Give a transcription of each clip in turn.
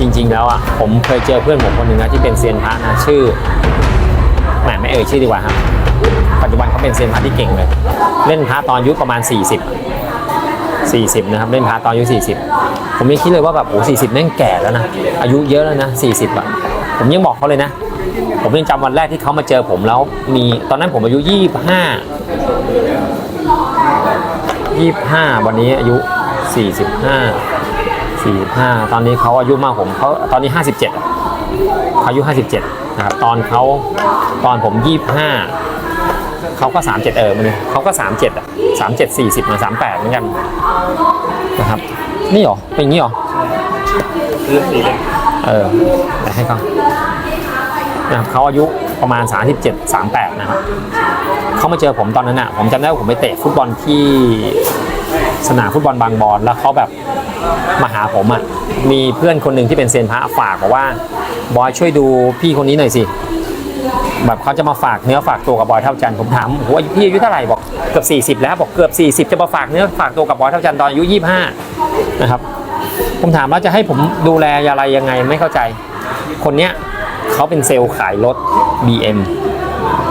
จริง ๆ แล้วอะผมเคยเจอเพื่อนผมคนหนึ่งนะที่เป็นเซียนพระนะชื่อแหมไม่เอ่ยชื่อดีกว่าครับปัจจุบันเขาเป็นเซียนพระที่เก่งเลย เล่นพระตอนอายุประมาณ 40 40 นะครับ เล่นพระตอนอายุ 40 ผมยังคิดเลยว่าแบบโอ้40แม่งแก่แล้วนะ อายุเยอะแล้วนะ 40อะผมยังบอกเขาเลยนะ ผมยังจำวันแรกที่เขามาเจอผมแล้วมีตอนนั้นผมอายุ 25 25 วันนี้อายุ 45 45ตอนนี้เขาอายุมากผมเขาตอนนี้57อะเขาอายุ57นะครับตอนเขาตอนผม25เขาก็37เออมันเขาก็37อะ37 40มา38เหมือนกันนะครับ นี่เหรอเป็นอย่างนี้เหรอคือสีแดงเออแต่ให้เขานะครับเขาอายุประมาณ 37 38 นะครับ เขามาเจอผมตอนนั้นอะ ผมจำได้ว่าผมไปเตะฟุตบอลที่ สนามฟุตบอลบางบอนแล้วเขาแบบมาหาผมอะมีเพื่อนคนหนึ่งที่เป็นเซียนพระฝากบอกว่าบอยช่วยดูพี่คนนี้หน่อยสิแบบเขาจะมาฝากเนื้อฝากตัวกับบอยเท่าจันผมถามโหพี่อายุเท่าไหร่บอกเกือบ40 แล้วบอกเกือบ40 จะมาฝากเนื้อฝากตัวกับบอยเท่าจันตอนอายุ25นะครับผมถามว่าจะให้ผมดูแลอะไรยังไงไม่เข้าใจ คนเนี้ยเขาเป็นเซลล์ขายรถ BM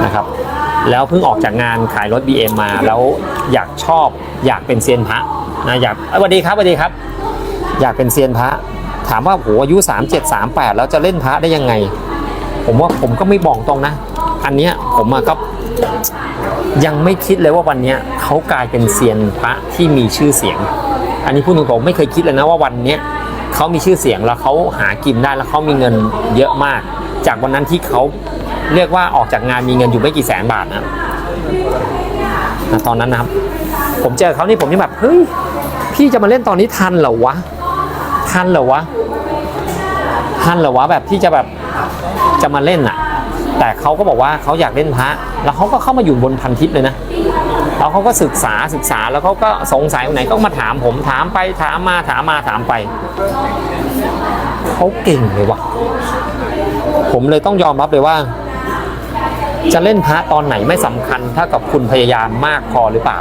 นะครับ แล้วเพิ่งออกจากงานขายรถ BM มา แล้วอยากชอบอยากเป็นเซียนพระนะอยากเอ้ยสวัสดีครับสวัสดีครับ อยากเป็นเซียนพระ ถามว่าโหอายุ 37 38 แล้วจะเล่นพระได้ยังไง ผมว่าผมก็ไม่บอกตรงนะ อันเนี้ยผมอะก็ยังไม่คิดเลยว่าวันเนี้ยเขากลายเป็นเซียนพระที่มีชื่อเสียง อันนี้พูดตรงๆไม่เคยคิดเลยนะว่าวันเนี้ยเขามีชื่อเสียงแล้วเขาหากินได้แล้วเขามีเงินเยอะมาก จากวันนั้นที่เขา เรียกว่าออกจากงานมีเงินอยู่ไม่กี่แสนบาทนะนะตอนนั้นนะครับ ผมเจอเขานี่ผมยังแบบเฮ้ยพี่จะมาเล่นตอนนี้ทันเหรอวะทันเหรอวะทันเหรอวะแบบที่จะแบบจะมาเล่นอะแต่เขาก็บอกว่าเขาอยากเล่นพระแล้วเขาก็เข้ามาอยู่บนพันทิปเลยนะแล้วเขาก็ศึกษาศึกษาแล้วเขาก็สงสัยไหนก็มาถามผมถามไปถามมาถามมาถามไปเขาเก่งเลยวะผมเลยต้องยอมรับเลยว่า จะเล่นพระตอนไหนไม่สำคัญเท่ากับคุณพยายามมากพอหรือเปล่า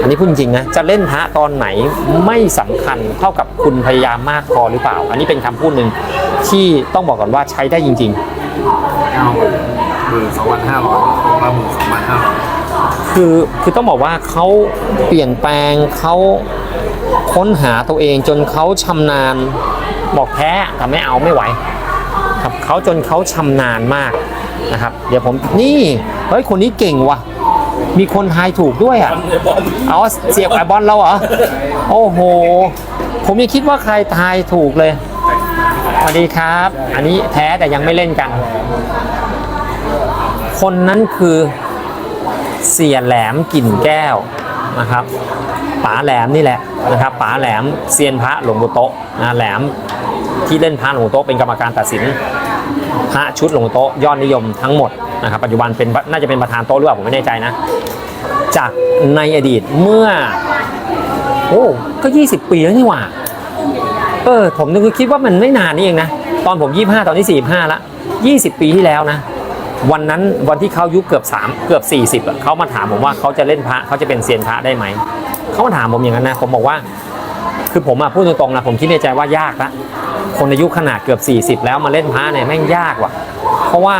อันนี้พูดจริงนะจะเล่นพระตอนไหนไม่สำคัญเท่ากับคุณพยายามมากพอหรือเปล่า อันนี้เป็นคำพูดหนึ่งที่ต้องบอกก่อนว่าใช้ได้จริงเอาหมื่นสองพันห้าร้อยมาหมื่นสองพันห้าร้อยๆคือคือต้องบอกว่าเขาเปลี่ยนแปลงเขาค้นหาตัวเองจนเขาชำนาญบอกแพ้แต่ไม่เอาไม่ไหว ครับเขาจนเขาชำนาญมากนะครับ เดี๋ยวผมนี่เฮ้ยคนนี้เก่งว่ะ มีคนทายถูกด้วยอะเอาเสียบไอบอลเราเหรอโอ้โห ผมยังคิดว่าใครทายถูกเลยสวัสดีครับ อันนี้แท้แต่ยังไม่เล่นกัน คนนั้นคือเสียแหลมกลิ่นแก้วนะครับป๋าแหลมนี่แหละนะครับป๋าแหลมเซียนพระหลวงปู่โตะนะแหลม ที่เล่นพระหลวงโตะเป็นกรรมการตัดสินพระชุดหลวงโตะยอดนิยมทั้งหมดนะครับปัจจุบันเป็นน่าจะเป็นประธานโต๊ะหรือเปล่าผมไม่แน่ใจนะ จากในอดีตเมื่อ โอ้ก็ 20 ปีแล้วนี่หว่าเออผมนึกคิดว่ามันไม่นานนี่เองนะ ตอนผม 25 ตอนนี้ 45 ละ 20 ปีที่แล้วนะ วันนั้นวันที่เขายุเกือบ 3 เกือบ 40อะเขามาถามผมว่าเขาจะเล่นพระเขาจะเป็นเซียนพระได้ไหมเขามาถามผมอย่างนั้นนะผมบอกว่า คือผมอะพูดตรงๆนะผมคิดในใจว่ายากละคนอายุขนาดเกือบ 40 แล้วมาเล่นพระเนี่ยแม่งยากว่ะ เพราะว่า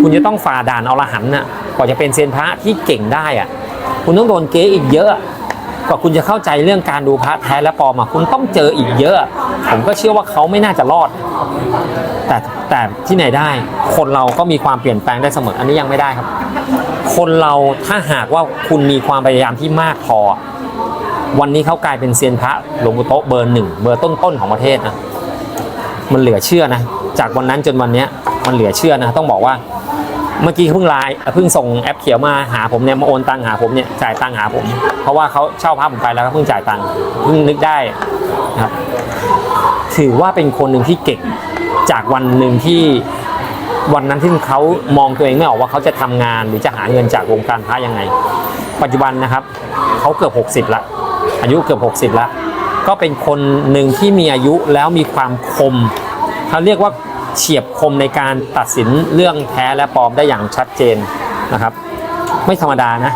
คุณจะต้องฝ่าด่านอารหันน่ะกว่าจะเป็นเซียนพระที่เก่งได้อะคุณต้องโดนเก๊อีกเยอะ กว่าคุณจะเข้าใจเรื่องการดูพระแท้และปลอมอะคุณต้องเจออีกเยอะ ผมก็เชื่อว่าเขาไม่น่าจะรอด แต่แต่ที่ไหนได้คนเราก็มีความเปลี่ยนแปลงได้เสมออันนี้ยังไม่ได้ครับ คนเราถ้าหากว่าคุณมีความพยายามที่มากพอ วันนี้เขากลายเป็นเซียนพระหลวงปู่โต๊ะเบอร์หนึ่งเบอร์ต้นๆของประเทศนะมันเหลือเชื่อนะ จากวันนั้นจนวันนี้มันเหลือเชื่อนะ ต้องบอกว่า เมื่อกี้เพิ่งไลน์เพิ่งส่งแอปเขียวมาหาผมเนี่ยมาโอนตังหาผมเนี่ยจ่ายตังหาผม เพราะว่าเขาเช่าภาพผมไปแล้วก็เพิ่งจ่ายตังเพิ่งนึกได้นะครับ ถือว่าเป็นคนหนึ่งที่เก่งจากวันหนึ่งที่วันนั้นที่เขามองตัวเองไม่ออกว่าเขาจะทำงานหรือจะหาเงินจากวงการพระยังไง ปัจจุบันนะครับเขาเกือบ 60ละ อายุเกือบ 60ละก็เป็นคนหนึ่งที่มีอายุแล้วมีความคมเขาเรียกว่าเฉียบคมในการตัดสินเรื่องแท้และปลอมได้อย่างชัดเจนนะครับ ไม่ธรรมดานะ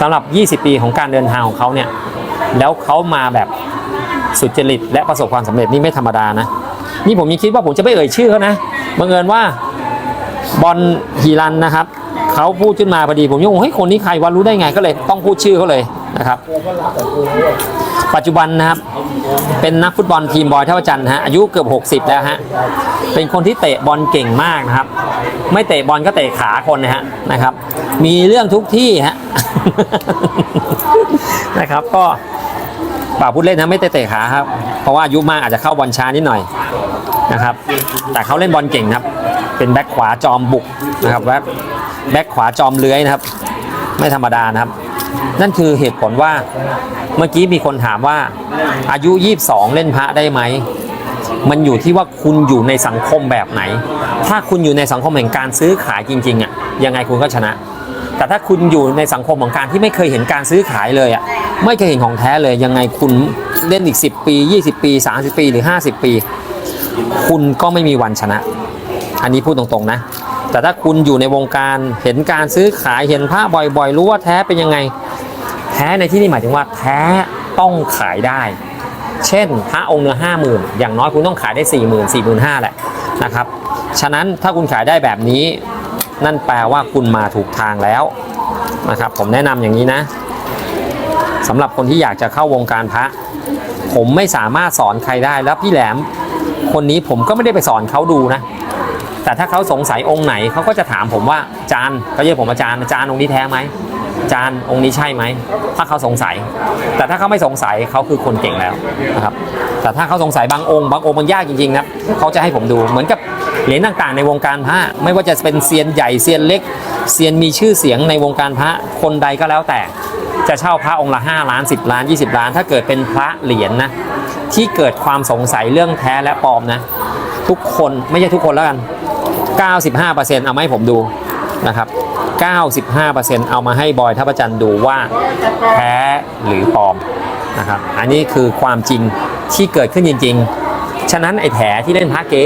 สำหรับ 20 ปีของการเดินทางของเขาเนี่ยแล้วเขามาแบบสุจริตและประสบความสำเร็จนี่ไม่ธรรมดานะ นี่ผมยังคิดว่าผมจะไม่เอ่ยชื่อเขานะบังเอิญว่าบอลฮีรันนะครับเขาพูดขึ้นมาพอดีผมยังงงเฮ้ยคนนี้ใครวะรู้ได้ไงก็เลยต้องพูดชื่อเขาเลย นะครับ ปัจจุบันนะครับ เป็นนักฟุตบอลทีมบอยเท่าจันทร์ฮะอายุเกือบ 60 แล้วฮะเป็นคนที่เตะบอลเก่งมากนะครับ ไม่เตะบอลก็เตะขาคนนะฮะนะครับ มีเรื่องทุกที่ฮะนะครับก็ป่าพูดเล่นนะไม่เตะเตะขาครับ เพราะว่าอายุมากอาจจะเข้าบอลช้านิดหน่อยนะครับ แต่เขาเล่นบอลเก่งครับ เป็นแบ็คขวาจอมบุกนะครับแบ็คขวาจอมเลื้อยนะครับ ไม่ธรรมดานะครับ นั่นคือเหตุผลว่าเมื่อกี้มีคนถามว่า อายุ 22 เล่นพระได้ไหม มันอยู่ที่ว่าคุณอยู่ในสังคมแบบไหน ถ้าคุณอยู่ในสังคมแห่งการซื้อขายจริงๆอะยังไงคุณก็ชนะ แต่ถ้าคุณอยู่ในสังคมของการที่ไม่เคยเห็นการซื้อขายเลยอะไม่เคยเห็นของแท้เลยยังไงคุณเล่นอีก 10 ปี 20 ปี 30 ปีหรือ 50 ปี คุณก็ไม่มีวันชนะ อันนี้พูดตรงๆนะ แต่ถ้าคุณอยู่ในวงการเห็นการซื้อขายเห็นผ้าบ่อยๆ รู้ว่าแท้เป็นยังไง แท้ในที่นี่หมายถึงว่าแท้ต้องขายได้ เช่นพระองค์เนื้อห้าหมื่นอย่างน้อยคุณต้องขายได้4ี่หมื่นสี่หมื่นห้าแหละนะครับฉะนั้นถ้าคุณขายได้แบบนี้ นั่นแปลว่าคุณมาถูกทางแล้วนะครับ ผมแนะนำอย่างนี้นะสำหรับคนที่อยากจะเข้าวงการพระ ผมไม่สามารถสอนใครได้แล้วพี่แหลมคนนี้ผมก็ไม่ได้ไปสอนเขาดูนะ แต่ถ้าเขาสงสัยองค์ไหนเขาก็จะถามผมว่าจารย์เขาเรียกผมอาจารย์อาจารย์องค์นี้แท้ไหมจารย์องค์นี้ใช่ไหมถ้าเขาสงสัย แต่ถ้าเขาไม่สงสัยเขาคือคนเก่งแล้วนะครับแต่ถ้าเขาสงสัยบางองค์บางองค์มันยากจริงๆนะเขาจะให้ผมดูเหมือนกับเหรียญต่างๆ ในวงการพระไม่ว่าจะเป็นเซียนใหญ่เซียนเล็กเซียนมีชื่อเสียงในวงการพระคนใดก็แล้วแต่จะเช่าพระองค์ละ 5 ล้าน 10 ล้าน 20 ล้าน ถ้าเกิดเป็นพระเหรียญนะที่เกิดความสงสัยเรื่องแท้และปลอมนะ ทุกคนไม่ใช่ทุกคนแล้วกัน 95%เอามาให้ผมดูนะครับ 95%เอามาให้บอยทัพจันดูว่าแท้หรือปลอมนะครับ อันนี้คือความจริงที่เกิดขึ้นจริง ๆ ฉะนั้นไอ้แถที่เล่นพระเก๊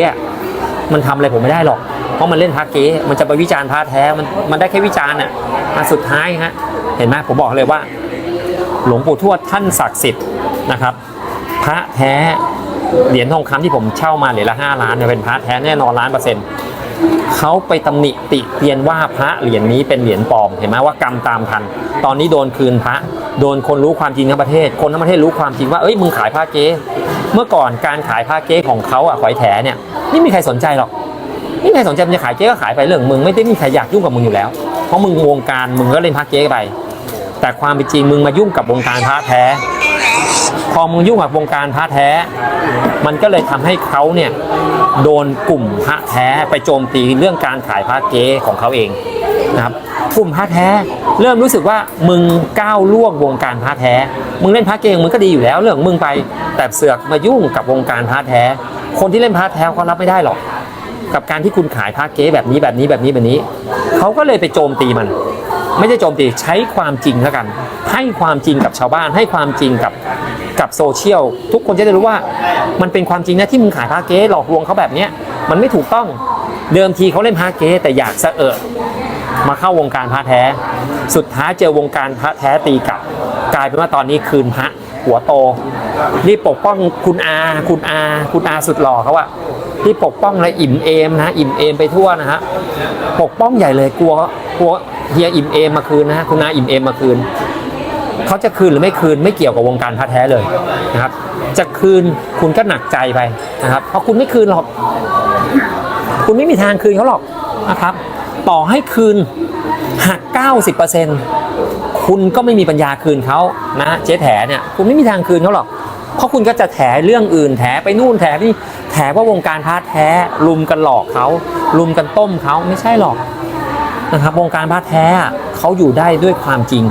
มันทำอะไรผมไม่ได้หรอก เพราะมันเล่นพระเก๊มันจะไปวิจารณ์พระแท้ มันมันได้แค่วิจารณ์อะมาสุดท้ายฮะ เห็นไหมผมบอกเลยว่า หลวงปู่ทวดท่านศักดิ์สิทธิ์นะครับ พระแท้ เหรียญทองคำที่ผมเช่ามาเหรียญละ5ล้านเนี่ยเป็นพระแท้แน่นอนล้านเปอร์เซ็นต์ เขาไปตำหนิติเตียนว่าพระเหรียญนี้เป็นเหรียญปลอมเห็นไหมว่ากรรมตามทัน ตอนนี้โดนคืนพระ โดนคนรู้ความจริงทั้งประเทศ คนทั้งประเทศรู้ความจริงว่าเอ้ยมึงขายผ้าเก๊เมื่อก่อนการขายผ้าเก๊ของเขาอะขอยแถเนี่ยไม่มีใครสนใจหรอกไม่มีใครสนใจมึงจะขายเก๊ก็ขายไปเรื่องของมึงไม่ได้มีใครอยากยุ่งกับมึงอยู่แล้ว เพราะมึงวงการมึงก็เล่นพระเก๊ไปแต่ความเป็นจริงมึงมายุ่งกับวงการพระแท้ พอมึงยุ่งกับวงการพระแท้ มันก็เลยทำให้เขาเนี่ยโดนกลุ่มพระแท้ไปโจมตีเรื่องการขายพระเก๊ของเขาเองนะครับกลุ่มพระแท้ เริ่มรู้สึกว่ามึงก้าวล่วงวงการพระแท้ มึงเล่นพระเก๊มึงก็ดีอยู่แล้วเรื่องมึงไป แต่เสือกมายุ่งกับวงการพระแท้ คนที่เล่นพระแท้เขารับไม่ได้หรอก กับการที่คุณขายพระเก๊แบบนี้แบบนี้แบบนี้แบบนี้เขาก็เลยไปโจมตีมัน ไม่ได้โจมตีใช้ความจริงแล้วกัน ให้ความจริงกับชาวบ้านให้ความจริงกับ กับโซเชียลทุกคนจะได้รู้ว่า มันเป็นความจริงนะที่มึงขายพระเก๊หลอกลวงเขาแบบเนี้ยมันไม่ถูกต้องเดิมทีเขาเล่นพระเก๊แต่อยากสะเอะมาเข้าวงการพระแท้ สุดท้ายเจอวงการพระแท้ตีกลับ กลายเป็นว่าตอนนี้คืนพระหัวโตนี่ปกป้องคุณอาคุณอาคุณอาสุดหล่อเขาอะที่ปกป้องและอิ่มเอมนะอิ่มเอมไปทั่วนะฮะปกป้องใหญ่เลยกลัวกลัวเฮียอิ่มเอมมาคืนนะฮะคุณอาอิ่มเอมมาคืน เขาจะคืนหรือไม่คืนไม่เกี่ยวกับวงการพระแท้เลยนะครับ จะคืนคุณก็หนักใจไปนะครับ เพราะคุณไม่คืนหรอก คุณไม่มีทางคืนเขาหรอกนะครับ ต่อให้คืนหัก 90%คุณก็ไม่มีปัญญาคืนเขานะเจ๊แถเนี่ยคุณไม่มีทางคืนเขาหรอกเพราะคุณก็จะแถเรื่องอื่นแถไปนู่นแถนี่แถว่าวงการพระแท้ลุมกันหลอกเขาลุมกันต้มเขาไม่ใช่หรอกนะครับวงการพระแท้เขาอยู่ได้ด้วยความจริง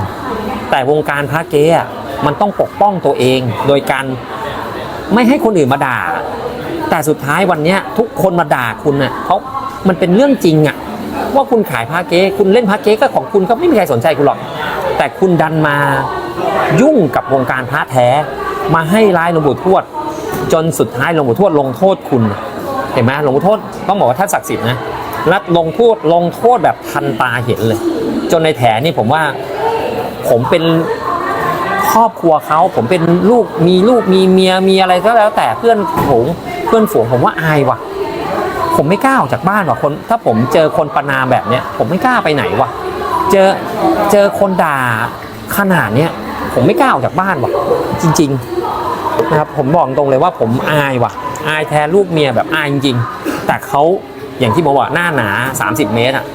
แต่วงการพระเก๊อะมันต้องปกป้องตัวเอง โดยการไม่ให้คนอื่นมาด่า แต่สุดท้ายวันนี้ทุกคนมาด่าคุณน่ะเขามันเป็นเรื่องจริงอะว่าคุณขายพระเก๊คุณเล่นพระเก๊ก็ของคุณก็ไม่มีใครสนใจคุณหรอก แต่คุณดันมายุ่งกับวงการพระแท้ มาให้ร้ายหลวงปู่ทวด จนสุดท้ายหลวงปู่ทวดลงโทษคุณ เห็นไหมหลวงปู่ทวดต้องบอกว่าท่านศักดิ์สิทธิ์นะและลงโทษลงโทษแบบทันตาเห็นเลย จนในแถนี่ผมว่า ผมเป็นครอบครัวเขาผมเป็นลูกมีลูกมีเมียมีอะไรก็แล้ว แต่เพื่อนฝูงเพื่อนฝูงผมว่าอายว่ะ ผมไม่กล้าออกจากบ้านว่ะคน ถ้าผมเจอคนประนามแบบเนี้ยผมไม่กล้าไปไหนว่ะ เจอเจอคนด่าขนาดเนี้ยผมไม่กล้าออกจากบ้านว่ะ จริง ๆ นะครับผมบอกตรงเลยว่าผมอายว่ะ อายแทนลูกเมียแบบอายจริงๆแต่เขาอย่างที่บอกว่าหน้าหนา 30 เมตรอะ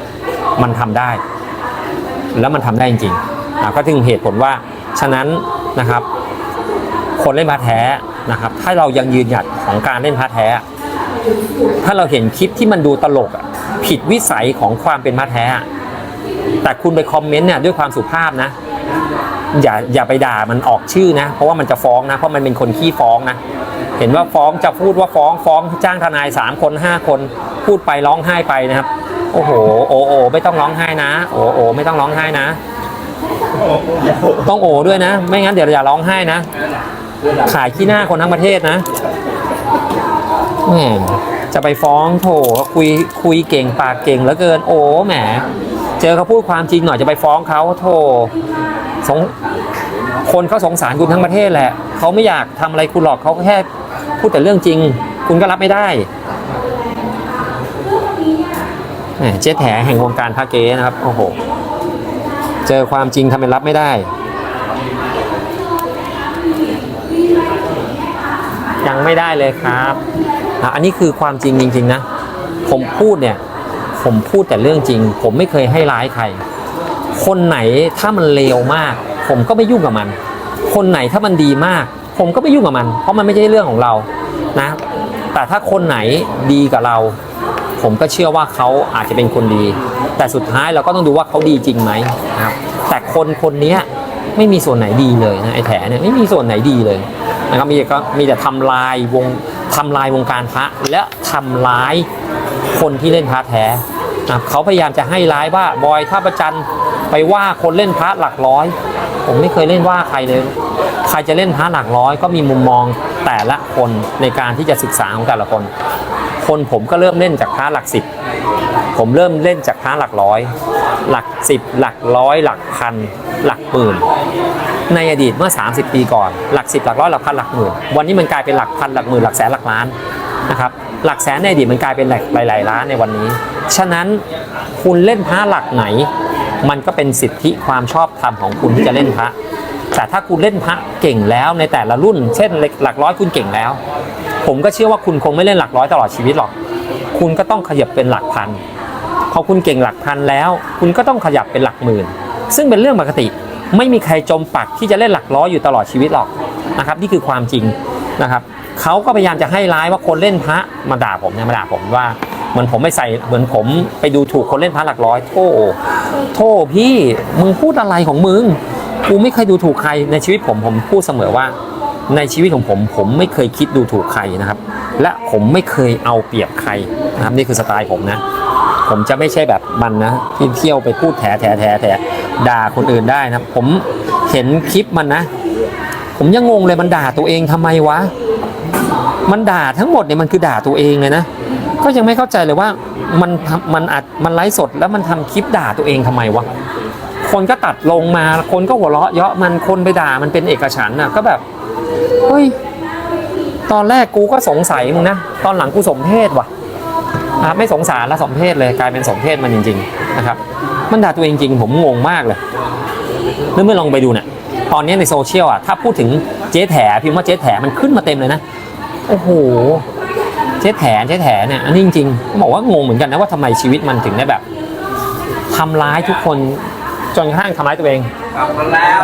มันทำได้ แล้วมันทำได้จริงๆ ก็ถึงเหตุผลว่าฉะนั้นนะครับคนเล่นพาแท้นะครับถ้าเรายังยืนหยัดของการเล่นพาแท้ ถ้าเราเห็นคลิปที่มันดูตลกผิดวิสัยของความเป็นพาแท้อะแต่คุณไปคอมเมนต์เนี่ยด้วยความสุภาพนะ อย่าอย่าไปด่ามันออกชื่อนะ เพราะว่ามันจะฟ้องนะ เพราะมันเป็นคนขี้ฟ้องนะ เห็นว่าฟ้องจะพูดว่าฟ้องฟ้องจ้างทนายสามคนห้าคน พูดไปร้องไห้ไปนะครับ โอ้โหโอ้โอไม่ต้องร้องไห้นะ โอ้โอไม่ต้องร้องไห้นะ ต้องโอด้วยนะ ไม่งั้นเดี๋ยวอย่าร้องไห้นะ ขายขี้หน้าคนทั้งประเทศนะจะไปฟ้องโถคุยคุยเก่งปากเก่งเหลือเกิน โอ้แหม เจอเขาพูดความจริงหน่อยจะไปฟ้องเขาโถสงคนเขาสงสารคุณทั้งประเทศแหละเขาไม่อยากทำอะไรคุณหรอกเขาแค่พูดแต่เรื่องจริง คุณก็รับไม่ได้แหมเจ๊แถแห่งวงการพาเกนะครับ โอ้โห เจอความจริงทำเป็นรับไม่ได้ ยังไม่ได้เลยครับอะอันนี้คือความจริงจริง ๆ นะ ผมพูดเนี่ย ผมพูดแต่เรื่องจริง ผมไม่เคยให้ร้ายใคร คนไหนถ้ามันเลวมาก ผมก็ไม่ยุ่งกับมัน คนไหนถ้ามันดีมาก ผมก็ไม่ยุ่งกับมัน เพราะมันไม่ใช่เรื่องของเรานะ แต่ถ้าคนไหนดีกับเรา ผมก็เชื่อว่าเขาอาจจะเป็นคนดี แต่สุดท้ายเราก็ต้องดูว่าเขาดีจริงไหมนะครับแต่คนคนนี้ไม่มีส่วนไหนดีเลยนะไอ้แถเนี่ยไม่มีส่วนไหนดีเลยนะครับมีแต่ก็มีแต่ทำลายวงทำลายวงการพระและทำร้ายคนที่เล่นพระแท้นะเขาพยายามจะให้ร้ายว่าบอยท่าประจันไปว่าคนเล่นพระหลักร้อย ผมไม่เคยเล่นว่าใครเลย ใครจะเล่นพระหลักร้อย ก็มีมุมมองแต่ละคนในการที่จะศึกษาของแต่ละคน คนผมก็เริ่มเล่นจากพระหลักสิบ ผมเริ่มเล่นจากพระหลักร้อย หลักสิบหลักร้อย หลักพัน หลักหมื่น ในอดีตเมื่อ 30 ปีก่อน หลักสิบหลักร้อยหลักพันหลักหมื่น วันนี้มันกลายเป็นหลักพันหลักหมื่นหลักแสนหลักล้านนะครับหลักแสนในอดีตมันกลายเป็นหลักหลายๆล้านในวันนี้ ฉะนั้นคุณเล่นพระหลักไหน มันก็เป็นสิทธิความชอบธรรมของคุณที่จะเล่นพระ แต่ถ้าคุณเล่นพระเก่งแล้วในแต่ละรุ่น เช่นหลักร้อยคุณเก่งแล้ว ผมก็เชื่อว่าคุณคงไม่เล่นหลักร้อยตลอดชีวิตหรอก คุณก็ต้องขยับเป็นหลักพัน พอคุณเก่งหลักพันแล้ว คุณก็ต้องขยับเป็นหลักหมื่น ซึ่งเป็นเรื่องปกติ ไม่มีใครจมปักที่จะเล่นหลักร้อยอยู่ตลอดชีวิตหรอกนะครับนี่คือความจริงนะครับเขาก็พยายามจะให้ร้ายว่าคนเล่นพระมาด่าผมเนี่ยมาด่าผมว่าเหมือนผมไม่ใส่เหมือนผมไปดูถูกคนเล่นพระหลักร้อยโธ่โธ่พี่มึงพูดอะไรของมึงกูไม่เคยดูถูกใครในชีวิตผมผมพูดเสมอว่า ในชีวิตของผม ผมไม่เคยคิดดูถูกใครนะครับ และผมไม่เคยเอาเปรียบใครนะครับนี่คือสไตล์ผมนะ ผมจะไม่ใช่แบบมันนะที่เที่ยวไปพูดแถแถแถแถด่าคนอื่นได้นะผมเห็นคลิปมันนะ ผมยังงงเลยมันด่าตัวเองทำไมวะ มันด่าทั้งหมดเนี่ยมันคือด่าตัวเองเลยนะก็ยังไม่เข้าใจเลยว่ามันทำมันอัดมันไลฟ์สดแล้วมันทำคลิปด่าตัวเองทำไมวะคนก็ตัดลงมาคนก็หัวเราะเยาะมันคนไปด่ามันเป็นเอกฉันนะก็แบบ เฮ้ย ตอนแรกกูก็สงสัยมึงนะ ตอนหลังกูสมเพศว่ะนะไม่สงสารแล้วสมเพศเลยกลายเป็นสมเพศมันจริง ๆ นะครับ มันด่าตัวเองจริงผมงงมากเลยเมื่อเมื่อลองไปดูเนี่ยตอนนี้ในโซเชียลอะถ้าพูดถึงเจ๊แถพิมพ์ว่าเจ๊แถมันขึ้นมาเต็มเลยนะโอ้โหเจ๊แถเจ๊แถเนี่ยอันนี้จริงๆบอกว่างงเหมือนกันนะว่าทำไมชีวิตมันถึงได้แบบทำร้ายทุกคนจนกระทั่งทำร้ายตัวเองกลับมาแล้ว